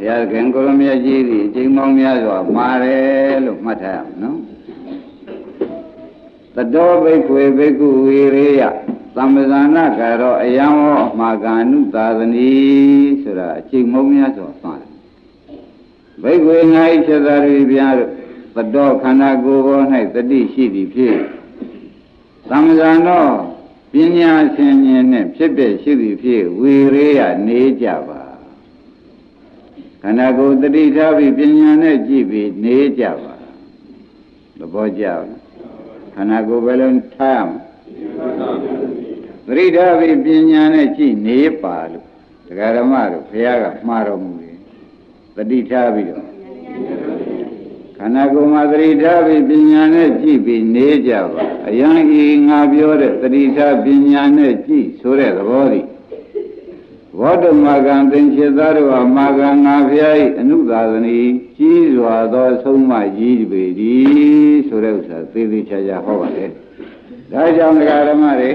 ဘုရားခင်ကိုရမကြီးဒီအချိန်မောင်းများစွာမှာတယ်လို့မှတ်ထားရမယ်နော်တတောဘိက္ခွေဘိက္ခုဝေရေယသမ္ပဇာနာကရောအယံဟောအမှာကာနုသာသနီဆိုတာအချိန်မောင်းများစွာမှာတယ်ဘိက္ခွေငါဤချက်သာရိပြားတို့တတောခန္ဓာကိုယ်ပေါ်၌တတိရှိသည်ဖြစ်သမ္ပဇာနောပညာရှင်ဉာဏ်နဲ့ဖြစ်ဖြစ်ရှိသည်ဖြစ်ဝေရေယနေကြပါ ခန္ဓာကိုယ်တတိထားပြီးပညာနဲ့ကြည့်ပြီးနေကြပါသဘောကျလားခန္ဓာကိုယ်ဘယ်လိုထားရမလဲတတိထားပြီးပညာနဲ့ကြည့်နေပါလို့တရားဓမ္မတို့ဘုရားကမှားတော်မူတယ်တတိထားပြီးတော့ခန္ဓာကိုယ်မှာသတိထားပြီးပညာနဲ့ကြည့်ပြီးနေကြပါအယံဤငါပြောတဲ့သတိထားပညာနဲ့ကြည့်ဆိုတဲ့သဘောသည် ဘောဓမာကံသင်္ချေသားတို့ဟာမာကံငါဖျား၏အနုသာသနီကြီးစွာသောဆုံးမကြီးပေသည်ဆိုတဲ့ဥစ္စာသေသေးချာချာဟောပါလေဒါကြောင့်ဒကာဓမ္မတွေ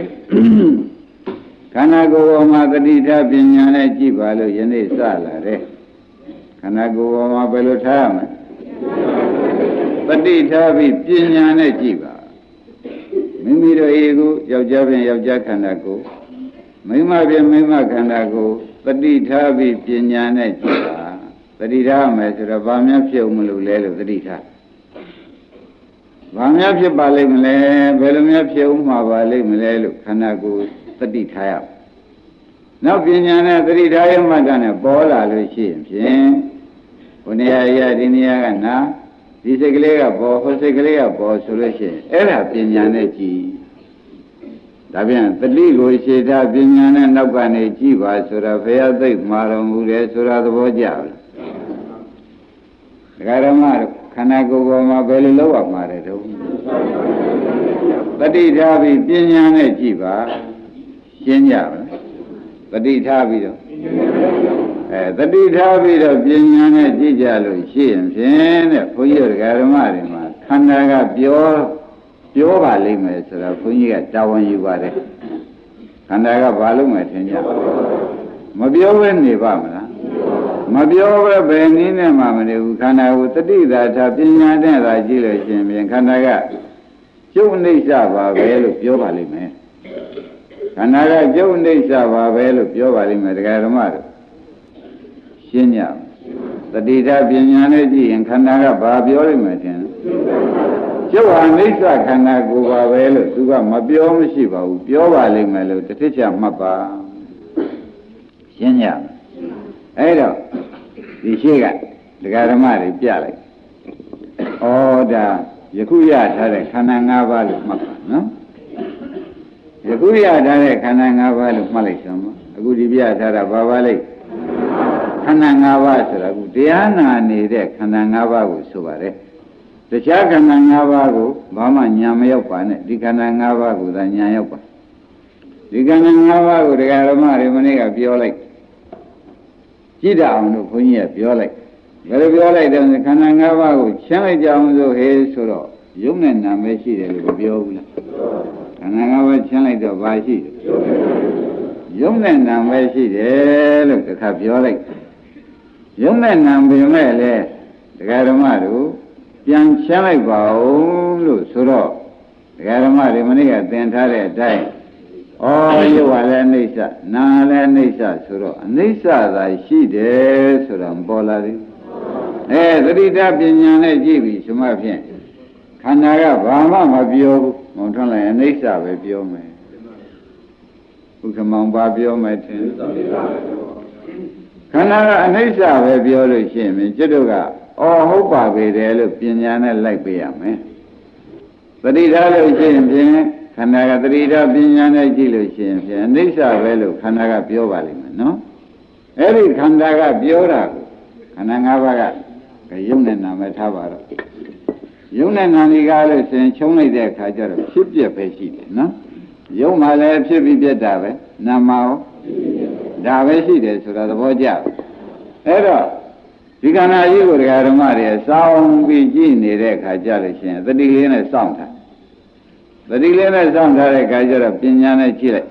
ခန္ဓာကိုယ်ပေါ်မှာသတိထားပညာနဲ့ကြည့်ပါလို့ယနေ့စလာတယ်ခန္ဓာကိုယ်ပေါ်မှာဘယ်လိုထားရမလဲပฏิထားပြီးပညာနဲ့ကြည့်ပါမိမိတို့ဤကိုယောက်ျားဖြင့်ယောက်ျားခန္ဓာကိုယ် မိမပြမိမခန္ဓာကိုတတိထားပြီးပညာနဲ့ကြည့်တာတတိထားမယ်ဆိုတော့ဘာများဖြစ်မလို့လဲလို့တတိထားဘာများဖြစ်ပါလိမ့်မလဲဘယ်လိုများဖြစ်ဥမှာပါလိမ့်မလဲလို့ခန္ဓာကိုယ်တတိထားရနောက်ပညာနဲ့တတိထားရမှတ်တာနဲ့ပေါ်လာလို့ရှိရင်ဖြင့်ဘုနေရာရဒီနေရာကနာဒီစိတ်ကလေးကပေါ်ဟိုစိတ်ကလေးကပေါ်ဆိုလို့ရှိရင်အဲ့ဒါပညာနဲ့ကြည် ဒါပြန်တတိကိုရှေတာပညာနဲ့နောက်ကနေကြည်ပါဆိုတော့ဘုရားသိမှာတော်မူတယ်ဆိုတာသဘောကျလားဒကာရမတို့ခန္ဓာကိုယ်ပေါ်မှာဘယ်လိုလုပ်ရမှာလဲတော့တတိထားပြီးပညာနဲ့ကြည်ပါရှင်းကြပါလားတတိထားပြီးတော့အဲတတိထားပြီးတော့ပညာနဲ့ကြည့်ကြလို့ရှိရင်ဖြင့်တဲ့ဘုန်းကြီးတို့ဓမ္မတွေမှာခန္ဓာကပြော ပြောပါလိမ့်မယ်ဆိုတော့ဘုန်းကြီးကတာဝန်ယူပါတယ်ခန္ဓာကဘာလို့မယ်ထင်ကြမပြောဘဲနေပါမလားမပြောဘဲဘယ်နည်းနဲ့မှမနေဘူးခန္ဓာကိုတတိသာထားပညာနဲ့သာကြည့်လို့ရှိရင်ဖြင့်ခန္ဓာကကျုပ်နှိစ္စပါပဲလို့ပြောပါလိမ့်မယ်ခန္ဓာကကျုပ်နှိစ္စပါပဲလို့ပြောပါလိမ့်မယ်တရားဓမ္မတို့ရှင်းကြတတိထပညာနဲ့ကြည့်ရင်ခန္ဓာကဘာပြောလိမ့်မယ်ထင် ကျုပ်ဟာအိဋ္ဌခန္ဓာကိုယ်ပါပဲလို့သူကမပြောမရှိပါဘူးပြောပါလိမ့်မယ်လို့တစ်ထစ်ချမှတ်ပါရှင်းကြအဲ့တော့ဒီရှိကဒကာဓမ္မတွေပြလိုက်ဩဒါယခုရထားတဲ့ခန္ဓာ၅ပါးလို့မှတ်ပါနော်ယခုရထားတဲ့ခန္ဓာ၅ပါးလို့မှတ်လိုက်စမ်းပါအခုဒီပြထားတာဘာပါလိမ့်ခန္ဓာ၅ပါးဆိုတာကတရားနာနေတဲ့ခန္ဓာ၅ပါးကိုဆိုပါတယ် တခြားခန္ဓာ၅ပါးကိုဘာမှညာမရောက်ပါနဲ့ဒီခန္ဓာ၅ပါးကိုသာညာရောက်ပါဒီခန္ဓာ၅ပါးကိုတရားဓမ္မတွေမနေ့ကပြောလိုက်ကြည့်တအောင်လို့ဘုန်းကြီးကပြောလိုက်ဘယ်လိုပြောလိုက်တယ်ခန္ဓာ၅ပါးကိုချမ်းလိုက်ကြအောင်ဆိုဟေးဆိုတော့ယုံနဲ့နာမဲရှိတယ်လို့ပြောဘူးလားခန္ဓာ၅ပါးချမ်းလိုက်တော့ဘာရှိတယ်ယုံနဲ့နာမဲရှိတယ်လို့တစ်ခါပြောလိုက်ယုံနဲ့နာပေမဲ့လေတရားဓမ္မတို့ ပြန်ချမ်းလိုက်ပါဦးလို့ဆိုတော့တရားဓမ္မတွေမနေ့ကသင်ထားတဲ့အတိုင်းဩရုပ်ဟာလည်းအိဋ္ဌနာလည်းအိဋ္ဌဆိုတော့အနိစ္စသာရှိတယ်ဆိုတော့ပေါ်လာသည်အဲသတိတပညာနဲ့ကြည့်ပြီဆိုမှဖြင့်ခန္ဓာကဘာမှမပြောဘူးမုံထွန်းလိုက်အနိစ္စပဲပြောမယ်ဘုခမောင်ဘာပြောမယ်ထင်ခန္ဓာကအနိစ္စပဲပြောလို့ရှိရင်ကျွတ်တို့က အော်ဟုတ်ပါပေတယ်လို့ပညာနဲ့လိုက်ပေးရမယ်သတိထားလို့ရှိရင်ဖြင့်ခန္ဓာကသတိထားပညာနဲ့ကြည့်လို့ရှိရင်ဖြင့်အနိစ္စပဲလို့ခန္ဓာကပြောပါလိမ့်မယ်နော်အဲ့ဒီခန္ဓာကပြောတာကိုခန္ဓာ၅ပါးကယုံနဲ့နာမထားပါတော့ယုံနဲ့နာနေကားလို့ဆိုရင်ခြုံလိုက်တဲ့အခါကျတော့ဖြစ်ပြက်ပဲရှိတယ်နော်ယုံမှလည်းဖြစ်ပြီးပြက်တာပဲနာမရောဒါပဲရှိတယ်ဆိုတာသဘောကျအဲ့တော့ ဒီခန္ဓာကြီးကိုတရားဓမ္မတွေစောင်းပြီးကြည့်နေတဲ့အခါကျလို့ရှိရင်သတိလေးနဲ့စောင့်ထားသတိလေးနဲ့စောင့်ထားတဲ့အခါကျတော့ပညာနဲ့ကြည့်လိုက်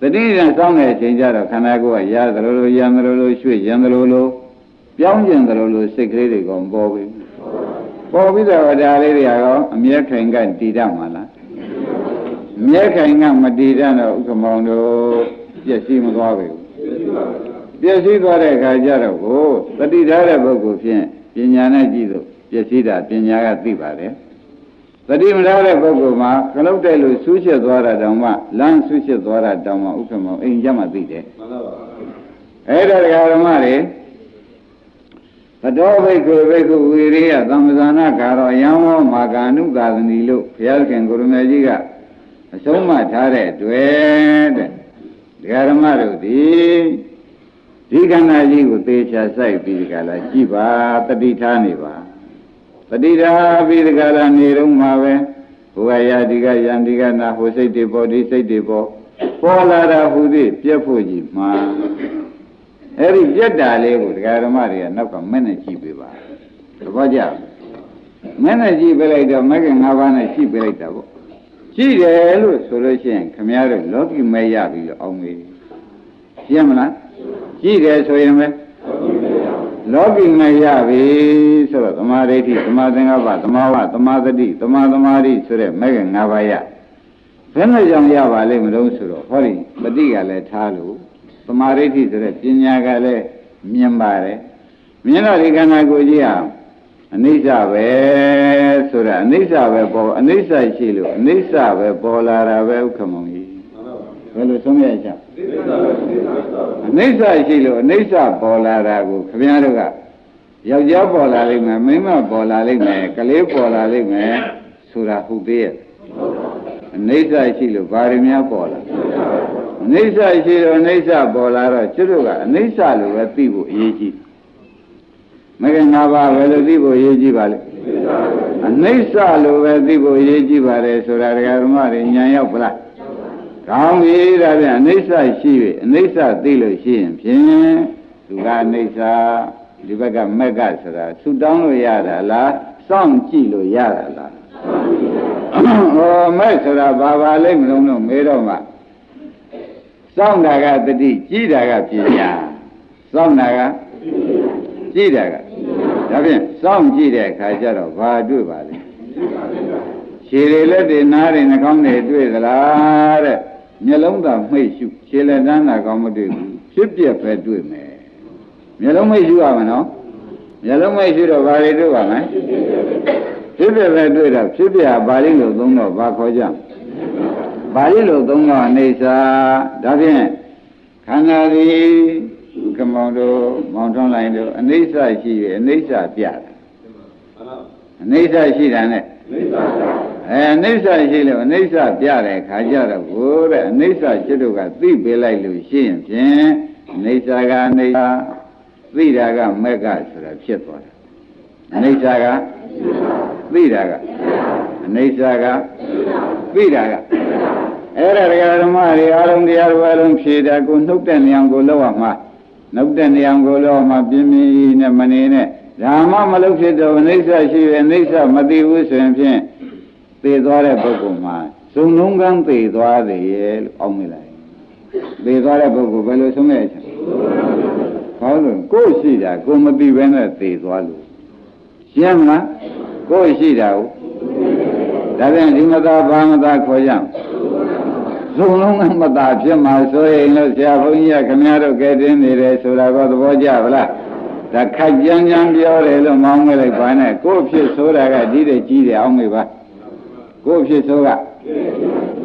သတိနဲ့စောင့်တဲ့အချိန်ကျတော့ခန္ဓာကိုယ်ကရသလိုလိုရံသလိုလိုရွှေ့ရံသလိုလိုပြောင်းကျင်တယ်လို့လို့စိတ်ကလေးတွေကမပေါ်ဘူးပေါ်ပြီးတော့ဒါလေးတွေကတော့အမြဲခိုင်ကတည်တတ်မှာလားအမြဲခိုင်ကမတည်တတ်တော့ဥက္ကမောင်တို့ပြည့်စည်မသွားဘူး ပြည့်စည်သွားတဲ့အခါကျတော့ကိုတတိထားတဲ့ပုဂ္ဂိုလ်ဖြင့်ပညာနဲ့ကြည့်လို့ပြည့်စည်တာပညာကသိပါတယ်တတိမထားတဲ့ပုဂ္ဂိုလ်မှာကလုတ်တဲ့လူဆူးချစ်သွားတာတောင်မှလမ်းဆူးချစ်သွားတာတောင်မှဥက္ကမောင်အိမ်ကြမှာသိတယ်မှန်ပါပါအဲ့ဒါတရားဓမ္မတွေဘတော်ဘိက္ခုဘိက္ခုဝီရိယသမ္ပဇာနာကာရောယံဝမာကာနုကာသနီလို့ဘုရားခင်ကိုရမေကြီးကအဆုံးမထားတဲ့တွေ့တဲ့တရားဓမ္မတို့ဒီ ဒီခန္ဓာကြီးကိုသေချာစိုက်ပြီးဒီကလာကြည့်ပါတတိထားနေပါတတိထားပြီးဒီကလာနေတော့မှာပဲဘုရားယာဒီကယန္ဒီကနာဟိုစိတ်တွေပေါ်ဒီစိတ်တွေပေါ်ပေါ်လာတာဟူသည်ပြက်ဖို့ကြီးမှာအဲ့ဒီပြက်တာလေးကိုတရားဓမ္မတွေကနောက်ကမနဲ့ကြည့်ပေးပါသဘောကျမနဲ့ကြည့်ပေးလိုက်တော့မကင်၅ပါးနဲ့ကြည့်ပေးလိုက်တာပေါ့ကြည့်တယ်လို့ဆိုလို့ရှိရင်ခမည်းတော်လောကီမဲရပြီးတော့အောင်မေးရှင်းမလား ကြည့်တယ်ဆိုရင်ပဲလောကီမဲရပြီဆိုတော့သမာဓိဋ္ဌိသမာသင်္ကပ္ပသမာဝသမာသတိသမာသမာဓိဆိုတဲ့မကင်၅ပါးရဘယ်နဲ့ကြောင့်ရပါလိမ့်မလို့ဆိုတော့ဟောဒီပฏิကလည်းထားလို့သမာဓိဋ္ဌိဆိုတဲ့ပညာကလည်းမြင်ပါတယ်မြင်တော့ဒီခန္ဓာကိုယ်ကြီးဟာအနိစ္စပဲဆိုတာအနိစ္စပဲပေါ်အနိစ္စရှိလို့အနိစ္စပဲပေါ်လာတာပဲဥက္ကမောင်ကြီးမှန်ပါပါဘယ်လိုဆုံးရချ င်သိစ္စာပဲသိစ္စာပဲအနိစ္စရှိလို့အနိစ္စပေါ်လာတာကိုခင်ဗျားတို့ကယောက်ျားပေါ်လာလိမ့်မယ်မိန်းမပေါ်လာလိမ့်မယ်ကလေးပေါ်လာလိမ့်မယ်ဆိုတာဟုတ်သေးရဲ့အနိစ္စရှိလို့ဘာတွေများပေါ်လာအနိစ္စရှိလို့အနိစ္စပေါ်လာတော့ကျွတ်တို့ကအနိစ္စလို့ပဲသိဖို့အရေးကြီးမကငါးပါးပဲလို့သိဖို့အရေးကြီးပါလေအနိစ္စလို့ပဲသိဖို့အရေးကြီးပါတယ်ဆိုတာတရားဓမ္မတွေဉာဏ်ရောက်ပလား ကောင်းပြီဒါပြန်အနိစ္စရှိပြီအနိစ္စသိလို့ရှိရင်ဖြင့်သူကအနိစ္စဒီဘက်ကမက်ကဆိုတာဆူတောင်းလို့ရတာလားစောင့်ကြည့်လို့ရတာလားဟောမဲ့ဆိုတာဘာပါလိမ့်မလို့လို့မေးတော့မှစောင့်တာကတတိကြည့်တာကပညာစောင့်တာကကြည့်တာကဒါဖြင့်စောင့်ကြည့်တဲ့အခါကျတော့ဘာတွေ့ပါလဲခြေတွေလက်တွေနားတွေနှာခေါင်းတွေတွေ့သလားတဲ့ မျက်လုံးသာမှိတ်ရှုခြေလက်တန်းသာကောင်းမတွေ့ဘူးဖြစ်ပြက်ပဲတွေ့မယ်မျက်လုံးမှိတ်ရှုရမှာနော်မျက်လုံးမှိတ်ရှုတော့ဘာတွေတွေ့ပါမလဲဖြစ်ပြက်ပဲတွေ့တော့ဖြစ်ပြက်ပါဠိလိုသုံးတော့ဘာခေါ်ကြပါဠိလိုသုံးတော့အနေစာဒါဖြင့်ခန္ဓာသည်ကမောင်တို့မောင်ထွန်းလိုက်တို့အနေစာရှိရအနေစာပြတာမှန်ပါပါအနေစာရှိတာနဲ့သိစ္စာ ပဲအဲအိဋ္ဌရှိလို့အိဋ္ဌပြတဲ့ခါကြတော့ကိုတဲ့အိဋ္ဌจิตတို့ကသိပေးလိုက်လို့ရှိရင်ဖြင့်အိဋ္ဌကအိဋ္ဌသိတာကမက်ကဆိုတာဖြစ်သွားတယ်အိဋ္ဌကသိတာကအိဋ္ဌကသိတာကအဲ့ဒါတရားဓမ္မတွေအားလုံးတရားတော်အလုံးဖြေတာကိုနှုတ်တဲ့နေအောင်ကိုလောက်ရမှာနှုတ်တဲ့နေအောင်ကိုလောက်မှာပြင်းပြင်းနဲ့မနေနဲ့ဒါမှမလုပ်ဖြစ်တော့အိဋ္ဌရှိရဲ့အိဋ္ဌမသိဘူးဆိုရင်ဖြင့် သေသွားတဲ့ပုဂ္ဂိုလ်မှာဇုံလုံးကန်းသေသွားတယ်ရဲ့လို့အောက်မိလိုက်သေသွားတဲ့ပုဂ္ဂိုလ်ဘယ်လိုဆုံးရချင်ဟောလို့ကိုယ်ရှိတာကိုယ်မသိဘဲနဲ့သေသွားလို့ရှင်းမလားကိုယ်ရှိတာကိုဒါပြန်ဒီမသာဘာမသာခေါ်ကြဇုံလုံးကမသာဖြစ်မှာဆိုရင်လို့ဆရာဘုန်းကြီးကခင်ဗျားတို့ကဲတင်နေတယ်ဆိုတာကသဘောကျပါလားဒါခက်ကြမ်းကြမ်းပြောတယ်လို့မောင်းမလိုက်ပါနဲ့ကိုယ်ဖြစ်ဆိုတာကဒီတဲ့ကြီးတယ်အောင်မေပါ ကိုယ်ဖြစ်ဆိုက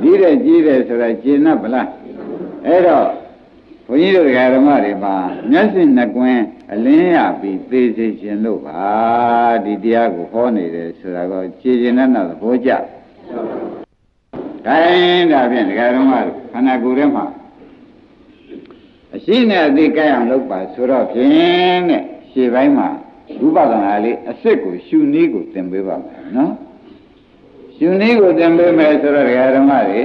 ဒီတဲ့ကြီးတယ်ဆိုတာကျင်납ဗလားအဲ့တော့ဘုန်းကြီးတို့ဓမ္မတွေမှာမျက်စိနှစ်ကွင်းအလင်းရပြီးသေစေခြင်းလို့ပါဒီတရားကိုဟောနေတယ်ဆိုတာကကြည်ကျင်တဲ့သဘောကျခိုင်းဒါဖြင့်ဓမ္မတို့ခန္ဓာကိုယ်ထဲမှာအရှိနဲ့အသိကြအောင်လုပ်ပါဆိုတော့ဖြင့်တဲ့ရှေ့ပိုင်းမှာဝိပဿနာလေးအစ်စ်ကိုရှုနည်းကိုသင်ပေးပါမယ်နော် ရှင်နည်းကိုသင်ပေးမယ်ဆိုတော့ဓမ္မတွေ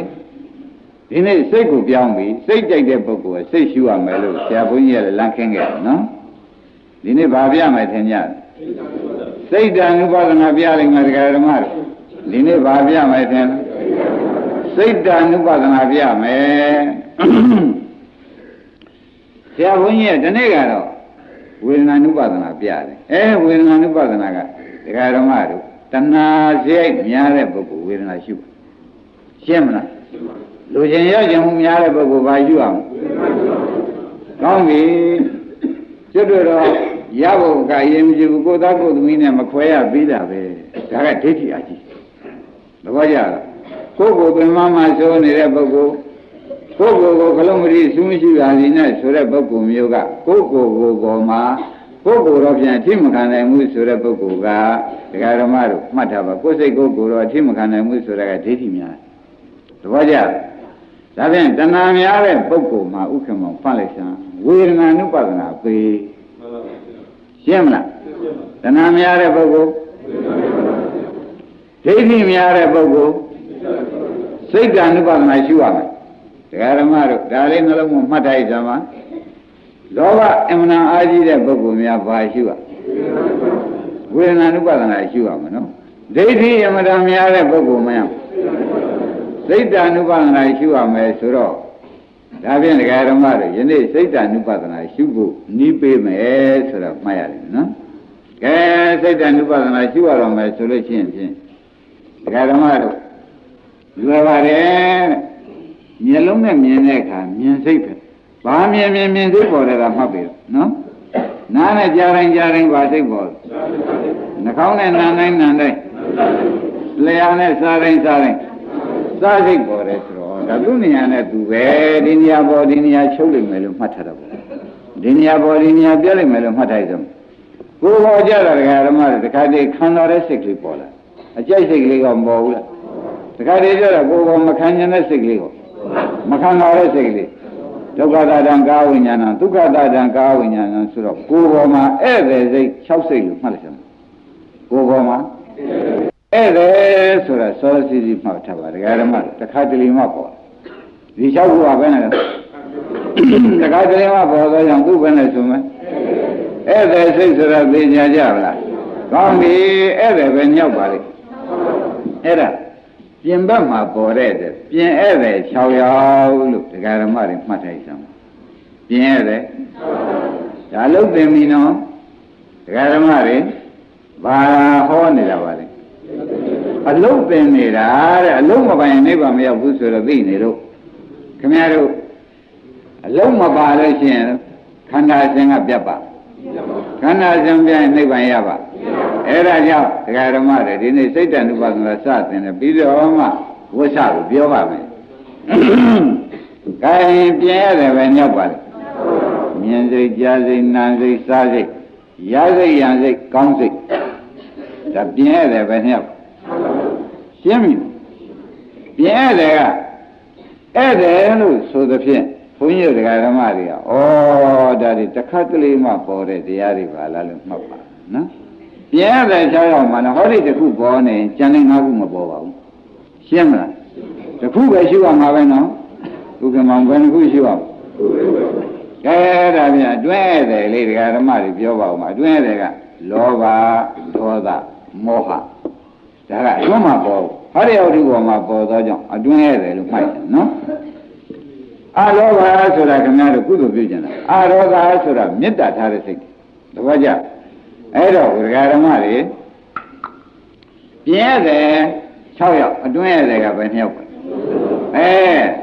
ဒီနေ့စိတ်ကိုပြောင်းပြီးစိတ်ကြိုက်တဲ့ပုဂ္ဂိုလ်ကစိတ်ရှုရမယ်လို့ဆရာဘုန်းကြီးကလည်းလမ်းခင်းခဲ့တယ်နော်ဒီနေ့ဘာပြမယ်ထင်ကြလဲစိတ်တ ानु ပါဒနာပြလိုက်မယ်ဓမ္မတွေဒီနေ့ဘာပြမယ်ထင်စိတ်တ ानु ပါဒနာပြမယ်ဆရာဘုန်းကြီးကဒီနေ့ကတော့ဝေဒနာနုပါဒနာပြတယ်အဲဝေဒနာနုပါဒနာကဒကာဓမ္မတို့ တဏှာစိတ်များတဲ့ပုဂ္ဂိုလ်ဝေဒနာရှုပါရှင်းမလားလူချင်းရောက်ခြင်းမှုများတဲ့ပုဂ္ဂိုလ်ဘာရှုအောင်ကောင်းပြီကျွတ်တို့တော့ရဖို့ကရင်မကြည့်ဘူးကိုယ်သားကိုယ်သမီးနဲ့မခွဲရပြီးတာပဲဒါကဒိဋ္ဌိအကြီးသဘောကျလားကိုယ်ကိုယ်ပင်မမှာဆိုနေတဲ့ပုဂ္ဂိုလ်ကိုယ်ကိုယ်ကိုခလုံးမတိစူးမရှိပါစီနဲ့ဆိုတဲ့ပုဂ္ဂိုလ်မျိုးကကိုယ်ကိုယ်ကိုယ်ပေါ်မှာ ကိုယ်ကိုယ်တော့ပြန်အထိမခံနိုင်ဘူးဆိုတဲ့ပုဂ္ဂိုလ်ကဒကာဓမ္မတို့မှတ်ထားပါကိုယ်စိတ်ကိုယ်ကိုယ်တော့အထိမခံနိုင်ဘူးဆိုတာကဒိဋ္ဌိများသဘောကျလားဒါဖြင့်တဏှာများတဲ့ပုဂ္ဂိုလ်မှာဥက္ကမောဖတ်လိုက်စမ်းဝေဒနာနုပါဒနာပေမှန်ပါဗျာရှင်းမလားတဏှာများတဲ့ပုဂ္ဂိုလ်ဒိဋ္ဌိများတဲ့ပုဂ္ဂိုလ်စိတ်က ानु ပါဒနာရှိရမယ်တရားဓမ္မတို့ဒါလေးနှလုံးမှာမှတ်ထားကြပါ လောဘအမှန်အားကြီးတဲ့ပုဂ္ဂိုလ်များဘာရှိရဝေဒနာ ानु ပါဒနာရှိရမယ်နော်ဒိဋ္ဌိအမှန်များတဲ့ပုဂ္ဂိုလ်များစိတ်တ ानु ပါဒနာရှိရမယ်ဆိုတော့ဒါဖြင့်တရားဓမ္မတို့ယနေ့စိတ်တ ानु ပါဒနာရှိဖို့နီးပေးမယ်ဆိုတော့မှတ်ရတယ်နော်ကဲစိတ်တ ानु ပါဒနာရှိရတော့မယ်ဆိုလို့ရှိရင်ဖြင့်တရားဓမ္မတို့လွယ်ပါတယ်တဲ့ မျက်လုံးနဲ့မြင်တဲ့အခါမြင်စိတ်ပဲ ဘာမြင်မြင်မြင်စိတ်ပေါ်တယ်ကမှတ်ပြီနော်နားနဲ့ကြားတိုင်းကြားတိုင်းဘာစိတ်ပေါ်လဲနှာခေါင်းနဲ့နားတိုင်းနားတိုင်းလျှာနဲ့စားတိုင်းစားတိုင်းစားစိတ်ပေါ်တယ်ဆိုတော့ဒါသူနေရာနဲ့သူပဲဒီနေရာပေါ်ဒီနေရာချုပ်လိမ့်မယ်လို့မှတ်ထားတော့ဒီနေရာပေါ်ဒီနေရာပြတ်လိမ့်မယ်လို့မှတ်ထားရစမ်းကိုယ်ပေါ်ကြတာဒကာဓမ္မတွေတခါတည်းခံတော်တဲ့စိတ်ကလေးပေါ်လာအကြိုက်စိတ်ကလေးကမပေါ်ဘူးလားတခါတည်းကြတော့ကိုယ်ပေါ်မခံကျင်တဲ့စိတ်ကလေးကိုမခံပါတဲ့စိတ်ကလေး ဒုက္ခတာတံကာဝိညာဏဒုက္ခတာတံကာဝိညာဏဆိုတော့ကိုယ်ပေါ်မှာဧည့်သည်စိတ်6စိတ်လို့မှတ်လိုက်စမ်းကိုယ်ပေါ်မှာဧည့်သည်ဆိုတာစောစီစီမှတ်ထားပါဒကာဓမ္မတခါတလေမှပေါ်ဒီ6ခုကဘယ်နဲ့လဲတခါတလေမှပေါ်တော့ကြောင့်သူ့ဘယ်နဲ့ဆိုမယ်ဧည့်သည်စိတ်ဆိုတာသိညာကြပါလားကောင်းပြီဧည့်သည်ပဲညောက်ပါလိမ့်အဲ့ဒါ ပြင်ဘက်မှာပေါ်တဲ့တဲ့ပြင်ဧည့်သည်6ယောက်လို့ဒကာရမတွေမှတ်ထားကြအောင်ပြင်ဧည့်သည်ဒါလုံးသိပြီနော်ဒကာရမတွေဘာဟောနေတာပါလဲအလုံးသိနေတာတဲ့အလုံးမပိုင်နိဗ္ဗာန်မရောက်ဘူးဆိုတော့သိနေတော့ခင်ဗျားတို့အလုံးမပါလို့ရှိရင်ခန္ဓာစဉ်ကပြတ်ပါခန္ဓာစဉ်ပြရင်နိဗ္ဗာန်ရပါ အဲ့ဒါကြောင့်ဒကာဓမ္မတွေဒီနေ့စိတ်တ ानु ပါဒနာစတင်တယ်ပြီးတော့မှဝိသကိုပြောပါမယ်။ကိုင်းပြင်းရတယ်ပဲညောက်ပါလေ။မြင်စိတ်ကြားစိတ်နားစိတ်စားစိတ်ရစိတ်ရံစိတ်ကောင်းစိတ်ဒါပြင်းရတယ်ပဲညောက်ရှင်းပြီပြင်းရတယ်ကဧည့်တယ်လို့ဆိုသဖြင့်ဘုန်းကြီးတို့ဓမ္မတွေကဩဒါတွေတစ်ခါတလေမှပေါ်တဲ့တရားတွေပါလားလို့မှတ်ပါနော် ပြင်းရတယ်၆ယောက်မှလည်းဟောဒီတစ်ခုပေါ်နေကျန်တဲ့၅ခုမပေါ်ပါဘူးရှင်းမလားတစ်ခုပဲရှိရမှာပဲနော်ဒုက္ခမောင်ဘယ်နှခုရှိရမလဲကဲဒါပြန်အတွဲတယ်လေဒကာဓမ္မတွေပြောပါဦးမှာအတွဲတယ်ကလောဘဒေါသမောဟဒါကအတွဲမှာပေါ်ဟောဒီအောက်ဒီပေါ်မှာပေါ်သောကြောင့်အတွဲတယ်လို့မှတ်တယ်နော်အလောဘဆိုတာခင်ဗျားတို့ကုသိုလ်ပြုကြတာအရောဂါဆိုတာမေတ္တာထားတဲ့စိတ်တပည့်ကြ အဲ့တော့ဒကာဓမ္မတွေပြင်းရတယ်6ယောက်အတွင်းရတယ်ကပဲ2ယောက်ပဲအဲ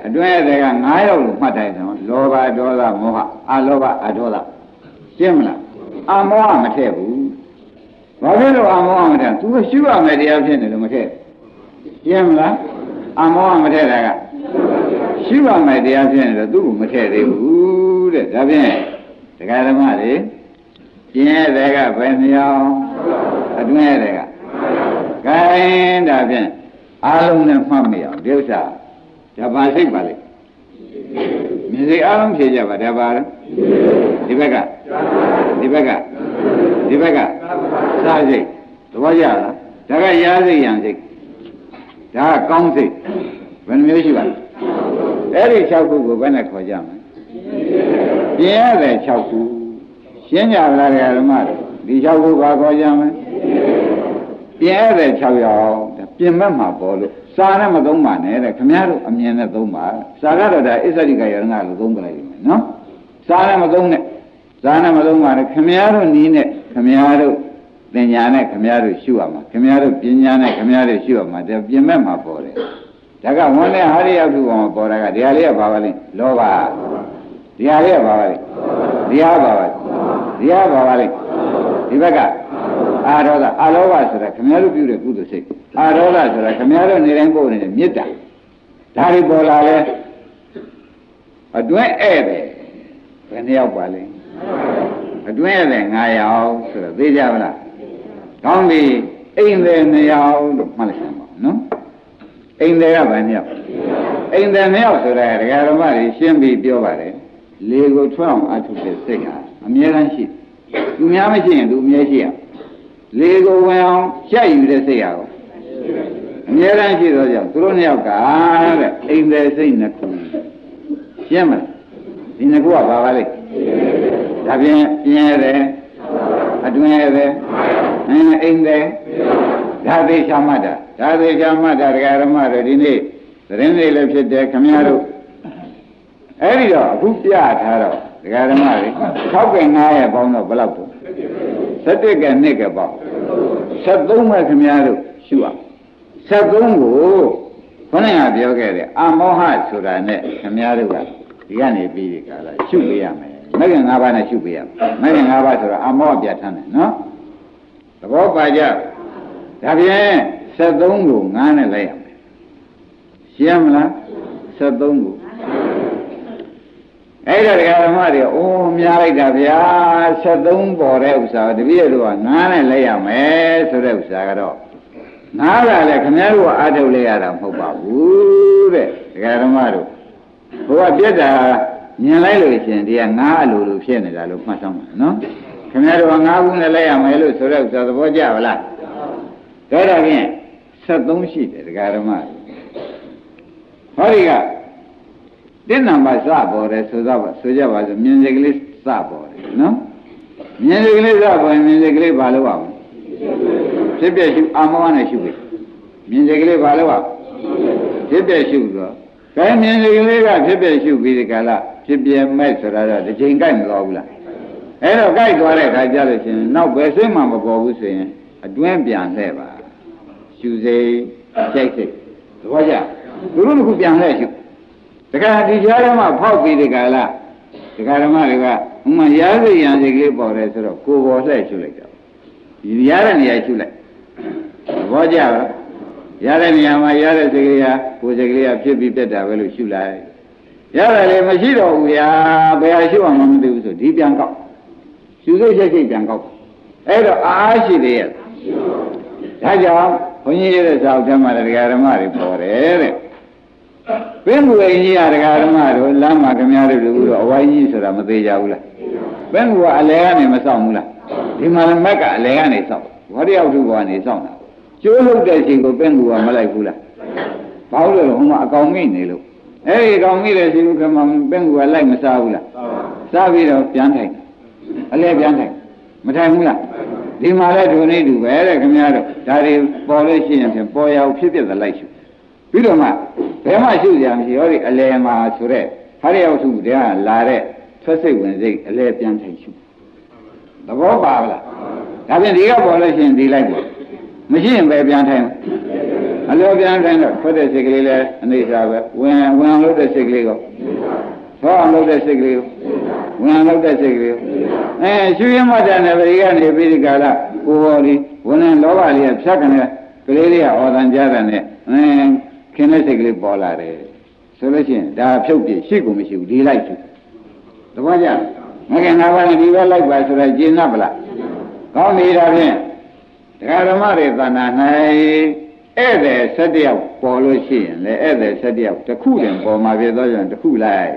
အတွင်းရတယ်က9ယောက်လို့မှတ်တိုင်းတယ်လောဘဒေါသမောဟအလောဘအဒေါသရှင်းမလားအမောဟမထည့်ဘူးဘာဖြစ်လို့အမောဟမထည့်သူကရှုရမယ်တရားဖြစ်နေလို့မထည့်ရှင်းမလားအမောဟမထည့်တာကရှုရမယ်တရားဖြစ်နေလို့သူ့ကိုမထည့်သေးဘူးတဲ့ဒါဖြင့်ဒကာဓမ္မတွေ ပြင်းရတယ်ကဘယ်နှယောက်အတွင်းရတယ်ကဂိုင်းဒါဖြင့်အားလုံးနဲ့မှတ်မိအောင်ဒီဥစ္စာဒါပါစိတ်ပါလေမြင်စိတ်အားလုံးဖြေကြပါဒါပါလားဒီဘက်ကဒီဘက်ကဒီဘက်ကစားစိတ်သဘောကျလားဒါကရားစိတ်ရံစိတ်ဒါကကောင်းစိတ်ဘယ်နှမျိုးရှိပါလဲအဲ့ဒီ6ခုကိုဘယ်နဲ့ခေါ်ကြမလဲပြင်းရတယ်6ခု ရှင်းကြလားဓမ္မဒီ6ခုဘာခေါ်ကြမလဲပြင်းရတယ်6ယောက်ပြင်မဲ့မှာပေါ်လို့စာနဲ့မသုံးပါနဲ့တဲ့ခမည်းတော်အမြင်နဲ့သုံးပါစာကတော့ဒါအစ္ဆရိကယရဏလို့သုံးကြလိုက်မယ်နော်စာနဲ့မသုံးနဲ့ဇဇာနာမလုံးပါနဲ့ခမည်းတော်နီးနဲ့ခမည်းတော်သင်ညာနဲ့ခမည်းတော်ရှုရမှာခမည်းတော်ပညာနဲ့ခမည်းတော်ရှုရမှာဒါပြင်မဲ့မှာပေါ်တယ်ဒါကဝန်နဲ့ဟာရိယတုပေါ်မှာပေါ်တာကဒီဟာလေးကဘာပါလဲလောဘဒီဟာလေးကဘာပါလဲဒီဟာဘာပါလဲ ဒီဟာဘာပါလဲဒီဘက်ကအာရောဒအာလောဘဆိုတာခမည်းတော်ပြုတဲ့ကုသိုလ်စိတ်အာရောဒဆိုတာခမည်းတော်နေတိုင်းပို့နေတဲ့မေတ္တာဒါတွေပေါ်လာလဲအတွင်းဧည့်တယ်ဘယ်နှယောက်ပါလဲအတွင်းဧည့်တယ်9ယောက်ဆိုတော့သိကြမလားကောင်းပြီအိမ်တယ်2ယောက်လို့မှတ်လိုက်စမ်းပါနော်အိမ်တယ်ကဘယ်နှယောက်အိမ်တယ်2ယောက်ဆိုတာဒကာဓမ္မတွေရှင်းပြီးပြောပါတယ်လေကိုထွက်အောင်အထုတဲ့စိတ်ဟာ အမြဲတမ်းရှိသူများမရှိရင်သူအမြဲရှိရလေကိုဝင်အောင်ရှက်ယူတဲ့စိတ်ဟာကိုအမြဲတမ်းရှိတော့ကြောင့်သူတို့နှစ်ယောက်ကတဲ့အိမ်တယ်စိတ်နှစ်ခုရှင်းမလားဒီနှစ်ခုကဘာပါလဲဒါဖြင့်ပြင်းရတယ်အတွင်းရတယ်အင်းအိမ်တယ်ဒါသေးချမှတ်တာဒါသေးချမှတ်တာဒကာရမတို့ဒီနေ့သတင်းတွေလည်းဖြစ်တယ်ခမည်းတော်အဲ့ဒီတော့အခုပြထားတော့ ဒကာရမတွေ6က9ရဲ့ပေါင်းတော့ဘယ်လောက်တော့7က2ကပေါင်း73ပဲခမည်းတော်ရှုအောင်73ကိုခေါင်းကပြောခဲ့တယ်အမောဟဆိုတာနဲ့ခမည်းတော်ကဒီကနေပြီးဒီကလာရှုပေးရမယ်မဂ္ဂင်၅ပါးနဲ့ရှုပေးရမယ်မဂ္ဂင်၅ပါးဆိုတာအမောဟပြဋ္ဌာန်းတယ်နော်သဘောပါကြဒါဖြင့်73ကို9နဲ့လိုက်ရမယ်ရှင်းမလား73ကို အဲ့ဒါတရားဓမ္မတွေအိုးများလိုက်တာဗျာ73ပေါ်တဲ့ဥစ္စာတပည့်တို့က9နဲ့လိုက်ရမယ်ဆိုတဲ့ဥစ္စာကတော့နားကလည်းခင်ဗျားတို့ကအားထုတ်လိုက်ရတာမဟုတ်ပါဘူးတဲ့တရားဓမ္မတို့ဘုရားပြက်တာမြင်လိုက်လို့ရှင်တရားငါးအလိုလိုဖြစ်နေတာလို့မှတ်ဆောင်ပါနော်ခင်ဗျားတို့ကငါးခုနဲ့လိုက်ရမယ်လို့ဆိုတဲ့ဥစ္စာသဘောကျပါလားဒါတော့ဖြင့်73ရှိတယ်တရားဓမ္မဟောဒီက တင်းနံပါတ်စပေါ်တယ်ဆိုတော့ဆိုကြပါစို့မြင်စိတ်ကလေးစပေါ်တယ်နော်မြင်စိတ်ကလေးစပေါ်ရင်မြင်စိတ်ကလေးဘာလို့အောင်ဖြစ်ပြရှုအာမောဟနဲ့ရှုပြီမြင်စိတ်ကလေးဘာလို့အောင်ဖြစ်ပြရှုတော့ကဲမြင်စိတ်ကလေးကဖြစ်ပြရှုပြီးဒီကလာဖြစ်ပြမဲ့ဆိုတာတော့တစ်ချိန်ကြိုက်မလို့ဘူးလားအဲ့တော့ကြိုက်သွားတဲ့ခါကျလို့ရှိရင်နောက်ဘယ်စိတ်မှမပေါ်ဘူးဆိုရင်အတွင်းပြန်လှဲ့ပါရှုစိတ်ကြိုက်စိတ်သဘောကျသူတို့ကပြန်လှဲ့ရှု တခါဒီကြားထဲမှာဖောက်ပြီးဒီကလာဒကာဓမ္မတွေကဥမာရားစိတ်ရံစိတ်ကလေးပေါ်တယ်ဆိုတော့ကိုယ်ပေါ်လှဲ့ရှုလိုက်တာဒီရတဲ့နေရာရှုလိုက်သဘောကျလားရတဲ့နေရာမှာရတဲ့စိတ်ကလေးဟာကိုယ်စိတ်ကလေးဟာဖြစ်ပြီးပြတ်တာပဲလို့ရှုလိုက်ရတယ်လေမရှိတော့ဘူးဗျာဘယ်ဟာရှုအောင်မသိဘူးဆိုဒီပြန်ကောက်ရှုစိတ်ချက်ချက်ပြန်ကောက်အဲ့တော့အားရှိသေးရဲ့ဒါကြောင့်ဘုန်းကြီးရဲ့သာအုပ်ထဲမှာဒကာဓမ္မတွေပေါ်တယ်တဲ့ ပင်ကူအိမ်ကြီးကဒကာဓမ္မတို့လမ်းမှာခမရတို့တို့အဝိုင်းကြီးဆိုတာမသေးကြဘူးလားပင်ကူကအလဲကနေမဆောင်ဘူးလားဒီမှာမက်ကအလဲကနေဆောင်ဘောရရောက်သူကနေဆောင်တာကျိုးလို့တဲ့ချိန်ကိုပင်ကူကမလိုက်ဘူးလားဘာလို့လဲဟိုမှာအကောင်မိနေလို့အဲ့ဒီကောင်မိတဲ့ချိန်ကမှပင်ကူကလိုက်မစားဘူးလားစားပြီးတော့ပြန်ထိုင်အလဲပြန်ထိုင်မထိုင်ဘူးလားဒီမှာလဲဒုနေတူပဲတဲ့ခင်ဗျားတို့ဒါတွေပေါ်လို့ရှိရင်ဖြင့်ပေါ်ရအောင်ဖြစ်ဖြစ်သလိုက်ရှုပြီးတော့မှ ဘယ်မှရှုကြမရှိဟောဒီအလဲမှာဆိုတဲ့ဟာရရောက်စုတဲ့ကလာတဲ့ထွက်စိတ်ဝင်စိတ်အလဲပြန်ထိုင်ရှုသဘောပါလားဒါဖြင့်ဒီကပေါ်လို့ရှိရင်ဒီလိုက်ပေါ့မရှိရင်ပဲပြန်ထိုင်အလဲပြန်ထိုင်တော့ထွက်တဲ့စိတ်ကလေးလဲအနေစာပဲဝင်ဝင်လို့တဲ့စိတ်ကလေးကိုသောအောင်လို့တဲ့စိတ်ကလေးကိုဝင်လို့တဲ့စိတ်ကလေးကိုအဲရှုရမှတ်တဲ့နေပရိကနေပြီးဒီကလာကိုဟောဒီဝင်နေလောဘလေးကဖြတ်ကနေကလေးလေးကဩတန်ကြတဲ့နဲ့အဲ ခင်တဲ့စိတ်ကလေးပေါ်လာတယ်ဆိုလို့ရှိရင်ဒါဖြုတ်ပြရှိကုန်မရှိဘူးဒီလိုက်သူတပည့်ကြမကင်နာပါနဲ့ဒီဘက်လိုက်ပါဆိုတော့ကျင်납ဗလားကောင်းနေတာဖြင့်တရားဓမ္မတွေသဏ္ဍာန်၌ဧည့်သည်၁၁ယောက်ပေါ်လို့ရှိရင်လေဧည့်သည်၁၁ယောက်တစ်ခုတည်းပေါ်မှာဖြစ်သောကြောင့်တစ်ခုလိုက်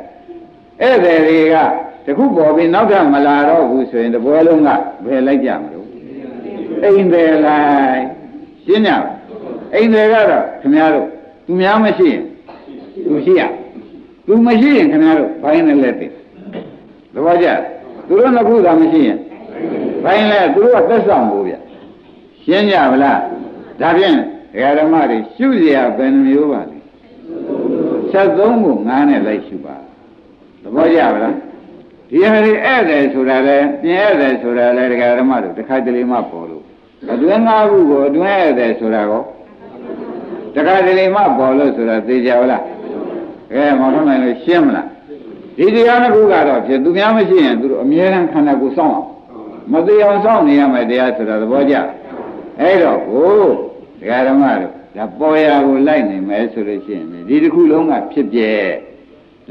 ဧည့်သည်တွေကတစ်ခုပေါ်ပြီးနောက်ထပ်မလာတော့ဘူးဆိုရင်တပွဲလုံးကဘယ်လိုက်ကြမလို့အိမ်တယ်လိုက်ရှင်းကြအိမ်တယ်ကတော့ခင်ဗျားတို့ သူများမရှိရင်သူရှိရသူမရှိရင်ခင်ဗျားတို့ဘိုင်းနဲ့လက်တယ်သဘောကျသူတို့နှစ်ခုသာမရှိရင်ဘိုင်းလဲသူတို့ကသက်ဆောင်ဘူးဗျရှင်းကြဗလားဒါဖြင့်ဒကာဓမ္မတွေရှုเสียဘယ်နှမျိုးပါလဲ73ကို9နဲ့လိုက်ရှုပါသဘောကျဗလား ဒီဟာတွေဧည့်တယ်ဆိုတာလဲပြင်ဧည့်တယ်ဆိုတာလဲဒကာဓမ္မတို့တစ်ခါတလေမှပေါ်လို့အတွင်းငါးခုကိုအတွင်းဧည့်တယ်ဆိုတာကို တခါတလေမှပေါ်လို့ဆိုတာသိကြပါလားကဲမောင်ထွန်းနိုင်လို့ရှင်းမလားဒီတရားတစ်ခုကတော့ဖြစ်သူများမရှိရင်သူတို့အမြဲတမ်းခန္ဓာကိုယ်စောင့်အောင်မသိအောင်စောင့်နေရမယ်တရားဆိုတာသဘောကျအဲ့တော့ကိုဒကာဓမ္မတို့ဒါပေါ်ရာကိုလိုက်နေမယ်ဆိုလို့ရှိရင်ဒီတစ်ခုလုံးကဖြစ်ပြဲ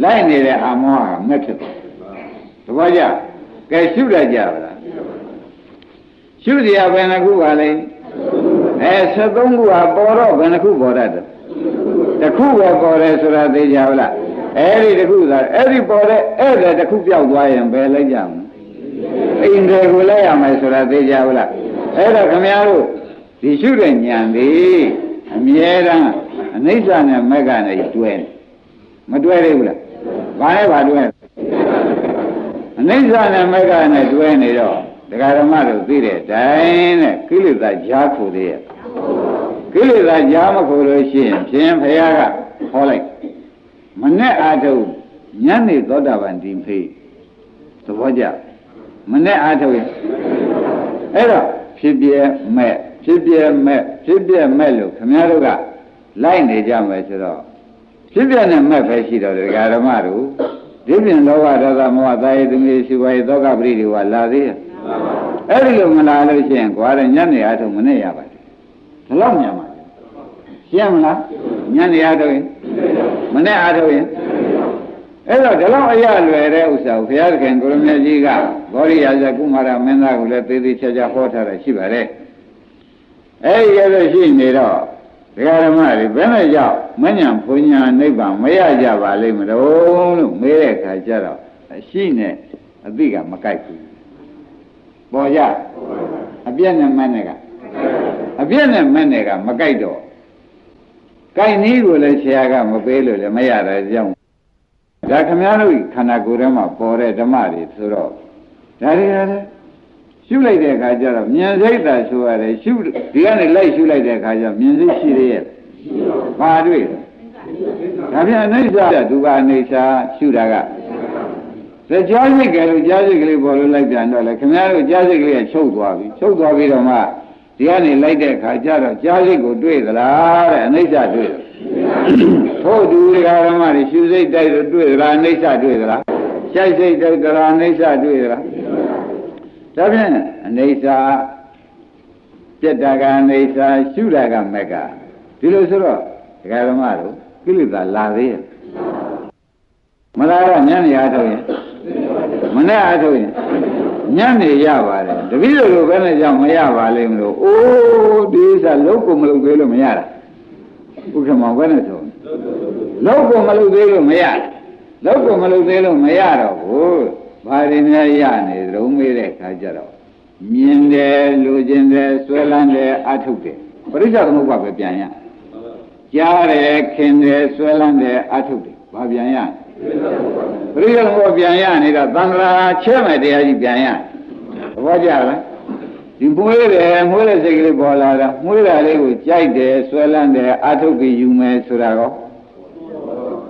လိုက်နေတဲ့အာမောဟကမက်ဖြစ်တယ်သဘောကျကဲရှုရကြပါလားရှုတရားဘယ်နှခုပါလဲ အဲ73ခုဟာပေါ်တော့ဘယ်နှခုပေါ်တတ်တယ်တစ်ခုပဲပေါ်တယ်ဆိုတာသိကြပါလားအဲ့ဒီတစ်ခုသာအဲ့ဒီပေါ်တဲ့အဲ့ဒါတစ်ခုပြောက်သွားရင်ဘယ်လိုက်ကြမလဲအိမ်တွေကိုလိုက်ရမယ်ဆိုတာသိကြပါလားအဲ့တော့ခမများတို့ဒီရှုတဲ့ဉာဏ်လေးအမြဲတမ်းအနိစ္စနဲ့မက္ခနဲ့တွဲနေမတွဲသေးဘူးလားဘာလဲဘာတွဲအနိစ္စနဲ့မက္ခနဲ့တွဲနေတော့ ဒကာဓမ္မတို့သိတဲ့အတိုင်းနဲ့ကိလေသာကြားခိုသေးရဲ့ကိလေသာကြားမခိုလို့ရှိရင်ဖြင်းဖရာကဟောလိုက်မနဲ့အာထုံညနေသောတာပန်ဒီဖေးသဘောကျမနဲ့အာထုံရင်အဲ့တော့ဖြစ်ပြဲမဲ့ဖြစ်ပြဲမဲ့ဖြစ်ပြဲမဲ့လို့ခမည်းတော်ကလိုက်နေကြမယ်ဆိုတော့ဖြစ်ပြဲနဲ့မဲ့ပဲရှိတော့ဒကာဓမ္မတို့ဒီပြင်လောဘဒေါသမောဟသာယသမီးရှိဝါယသောကပရိဒီဝါလာသေးရဲ့ အဲ့ဒီလိုမလာလို့ရှိရင်ကွာတဲ့ညနေအားထုတ်မနဲ့ရပါတယ်ဒီလောက်မြန်ပါလေရှင်းမလားညနေအားထုတ်ရင်မနဲ့အားထုတ်ရင်အဲ့တော့ဒီလောက်အရလွယ်တဲ့ဥစ္စာကိုဘုရားသခင်ကိုရမကြီးကဘောရိယာဇကုမာရမင်းသားကိုလည်းသေသေးချာချာဟောထားတာရှိပါတယ်အဲ့ဒီရဲ့ရှိနေတော့ဒကာဓမ္မတွေဘယ်နဲ့ကြောင့်မညံဘုံညာနိဗ္ဗာန်မရကြပါလိမ့်မလို့လို့မေးတဲ့အခါကျတော့အရှိနဲ့အသိကမကိုက်ဘူး ပေါ်ကြအပြည့်နဲ့မနဲ့ကအပြည့်နဲ့မနဲ့ကမကြိုက်တော့ကြိုက်နည်းကိုလည်းဆရာကမပေးလို့လည်းမရတာကြောင့်ဒါခမည်းတော်ခန္ဓာကိုယ်ထဲမှာပေါ်တဲ့ဓမ္မတွေဆိုတော့ဒါတွေကလည်းရှုလိုက်တဲ့အခါကျတော့မြင်စိတ်သာဆိုရတယ်ရှုဒီကနေလိုက်ရှုလိုက်တဲ့အခါကျမြင်စိတ်ရှိရရဲ့ဘာတွေ့လဲဒါပြန်အနိစ္စဒုက္ခအနိစ္စရှုတာက ဒါကြားစိတ်ကလေးကြားစိတ်ကလေးပေါ်လို့လိုက်ပြန်တော့လေခင်ဗျားတို့ကြားစိတ်ကလေးကချုပ်သွားပြီချုပ်သွားပြီးတော့မှဒီကနေလိုက်တဲ့အခါကျတော့ကြားစိတ်ကိုတွေ့သလားတဲ့အနိစ္စတွေ့တယ်ထို့တူဒကာရမတွေရှုစိတ်တိုက်လို့တွေ့သလားအနိစ္စတွေ့သလားရှိုက်စိတ်တိုက်သလားအနိစ္စတွေ့သလားဒါဖြင့်အနိစ္စပြက်တာကအနိစ္စရှုတာကမက်ကဒီလိုဆိုတော့ဒကာရမတို့ကိလေသာလာသေးရဲ့မလာတော့ညနေအားထုတ်ရင် မနဲ့အားထုတ်ရင်ညနေရပါတယ်တပည့်တော်လိုပဲနဲ့ကြောင့်မရပါလိမ့်မလို့အိုးဒီဥစ္စာလုံးကိုမလုပ်သေးလို့မရတာဥက္ကမောဘယ်နဲ့ဆိုလုံးကိုမလုပ်သေးလို့မရလုံးကိုမလုပ်သေးလို့မရတော့ဘူးဘာရင်းများရနေသလုံးမေးတဲ့ခါကျတော့မြင်တယ်လူကျင်တယ်ဆွဲလန်းတယ်အထုတ်တယ်ပရိစ္ဆေသမုပ္ပါပဲပြန်ရကြားတယ်ခင်တယ်ဆွဲလန်းတယ်အထုတ်တယ်ဘာပြန်ရ ပရိယဘောပြန်ရနေတာသံဃာချဲမဲ့တရားကြီးပြန်ရသဘောကျလားဒီမွေးတယ်မွေးတဲ့စိတ်ကလေးပေါ်လာတာမွေးတာလေးကိုကြိုက်တယ်ဆွဲလန်းတယ်အာထုတ်ပြီးယူမယ်ဆိုတာကော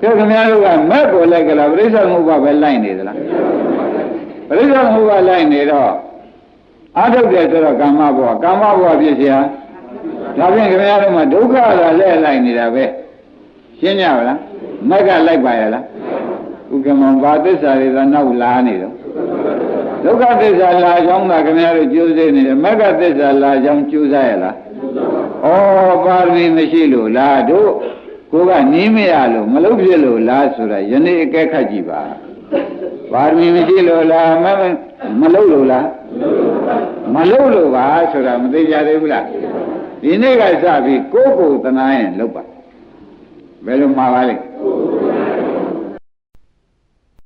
ကဲခင်ဗျားတို့ကမက်ပေါ်လိုက်ကလားပရိစ္ဆေသမုပ္ပါပဲလိုက်နေသလားပရိစ္ဆေသမုပ္ပါလိုက်နေတော့အာထုတ်တယ်ဆိုတော့ကာမဘဝကာမဘဝဖြစ်เสียဒါဖြင့်ခင်ဗျားတို့မှာဒုက္ခလာလဲလိုက်နေတာပဲရှင်းကြပါလားမက်ကလိုက်ပါရဲ့လား ဥက္ကမောဘာသစ္စာတွေသာနောက်လာနေတော့ဒုက္ခသစ္စာလာကြောင်းသာခင်ဗျားတို့ကြိုးစားနေတယ်မဂ္ဂသစ္စာလာကြောင်းကြိုးစားရလားဩပါရမီမရှိလို့လားတို့ကိုကနီးမရလို့မလုပ်ဖြစ်လို့လားဆိုတာယနေ့အကဲခတ်ကြည့်ပါပါရမီမရှိလို့လားမမလုပ်လို့လားမလုပ်လို့ပါဆိုတာမသိကြသေးဘူးလားဒီနေ့ကစပြီးကိုယ်ကိုယ်တနာရင်လုပ်ပါဘယ်လိုမှာပါလဲ